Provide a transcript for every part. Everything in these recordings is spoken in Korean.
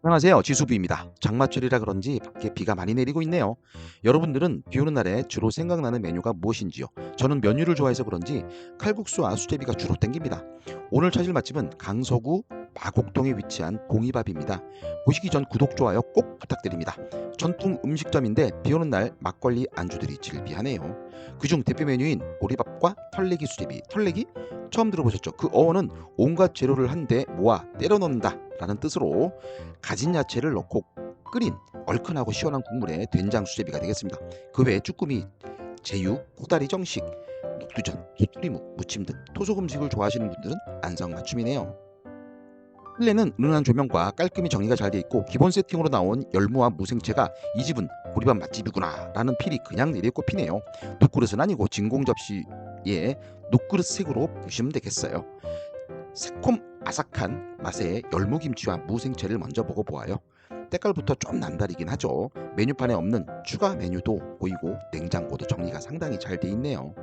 안녕하세요. 지수부입니다. 장마철이라 그런지 밖에 비가 많이 내리고 있네요. 여러분들은 비 오는 날에 주로 생각나는 메뉴가 무엇인지요? 저는 면류를 좋아해서 그런지 칼국수와 수제비가 주로 땡깁니다. 오늘 찾을 맛집은 강서구 마곡동에 위치한 공이밥입니다. 보시기 전 구독, 좋아요 꼭 부탁드립니다. 전통 음식점인데 비 오는 날 막걸리 안주들이 질비하네요. 그중 대표 메뉴인 보리밥과 털레기 수제비. 털레기? 처음 들어보셨죠? 그 어원은 온갖 재료를 한데 모아 때려 넣는다 라는 뜻으로 가진 야채를 넣고 끓인 얼큰하고 시원한 국물에 된장 수제비가 되겠습니다. 그 외에 쭈꾸미, 제육, 코다리 정식, 녹두전, 도토리묵, 무침 등 토속 음식을 좋아하시는 분들은 안성맞춤이네요. 실내는 은은한 조명과 깔끔히 정리가 잘 돼 있고 기본 세팅으로 나온 열무와 무생채가 이 집은 보리밥 맛집이구나 라는 필이 그냥 내리꼽히네요. 눕그릇은 아니고 진공 접시에 눕그릇 색으로 보시면 되겠어요. 새콤 아삭한 맛의 열무김치와 무생채를 먼저 먹어보아요. 때깔부터 좀 남다르긴 하죠. 메뉴판에 없는 추가 메뉴도 보이고 냉장고도 정리가 상당히 잘 돼 있네요.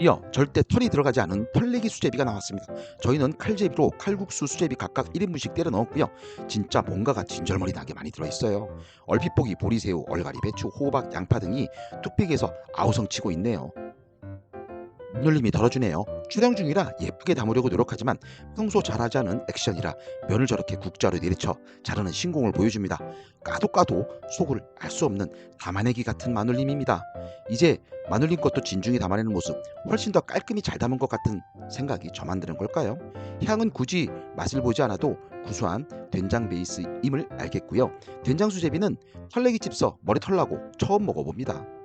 이어 절대 털이 들어가지 않은 털내기 수제비가 나왔습니다. 저희는 칼제비로 칼국수 수제비 각각 1인분씩 때려 넣었고요. 진짜 뭔가가 진절머리 나게 많이 들어있어요. 얼핏 보기 보리새우, 얼갈이, 배추, 호박, 양파 등이 뚝배기에서 아우성치고 있네요. 눈놀림이 덜어주네요. 촬영 중이라 예쁘게 담으려고 노력하지만 평소 잘하지 않은 액션이라 면을 저렇게 국자로 내리쳐 자르는 신공을 보여줍니다. 까도 까도 속을 알 수 없는 담아내기 같은 마눌림입니다. 이제 마눌림 것도 진중히 담아내는 모습 훨씬 더 깔끔히 잘 담은 것 같은 생각이 저만 드는 걸까요? 향은 굳이 맛을 보지 않아도 구수한 된장 베이스임을 알겠고요. 된장 수제비는 털레기 찝서 머리 털나고 처음 먹어봅니다.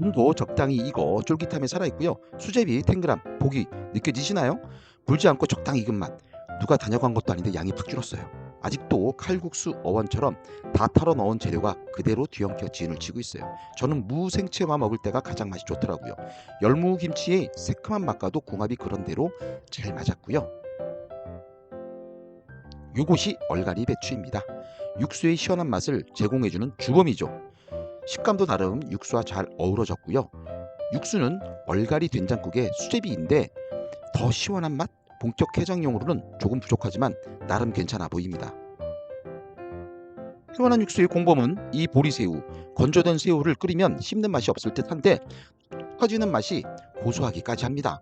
눈도 적당히 익어 쫄깃함에 살아있고요. 수제비 탱글함 보기 느껴지시나요? 불지 않고 적당히 익은 맛. 누가 다녀간 것도 아닌데 양이 팍 줄었어요. 아직도 칼국수 어원처럼 다 털어 넣은 재료가 그대로 뒤엉켜 진을 치고 있어요. 저는 무 생채와 먹을 때가 가장 맛이 좋더라고요. 열무김치의 새콤한 맛과도 궁합이 그런대로 잘 맞았고요. 요것이 얼갈이 배추입니다. 육수의 시원한 맛을 제공해주는 주범이죠. 식감도 나름 육수와 잘 어우러졌고요. 육수는 얼갈이 된장국의 수제비인데 더 시원한 맛? 본격 해장용으로는 조금 부족하지만 나름 괜찮아 보입니다. 시원한 육수의 공범은 이 보리새우. 건조된 새우를 끓이면 씹는 맛이 없을 듯한데 터지는 맛이 고소하기까지 합니다.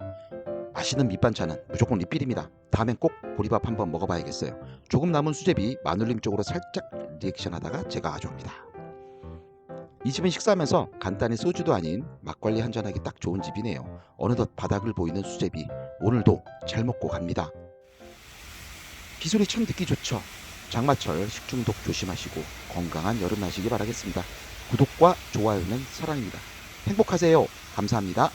맛있는 밑반찬은 무조건 리필입니다. 다음엔 꼭 보리밥 한번 먹어봐야겠어요. 조금 남은 수제비 마눌림 쪽으로 살짝 리액션하다가 제가 가져옵니다. 이 집은 식사하면서 간단히 소주도 아닌 막걸리 한잔하기 딱 좋은 집이네요. 어느덧 바닥을 보이는 수제비 오늘도 잘 먹고 갑니다. 비소리 참 듣기 좋죠. 장마철 식중독 조심하시고 건강한 여름 나시기 바라겠습니다. 구독과 좋아요는 사랑입니다. 행복하세요. 감사합니다.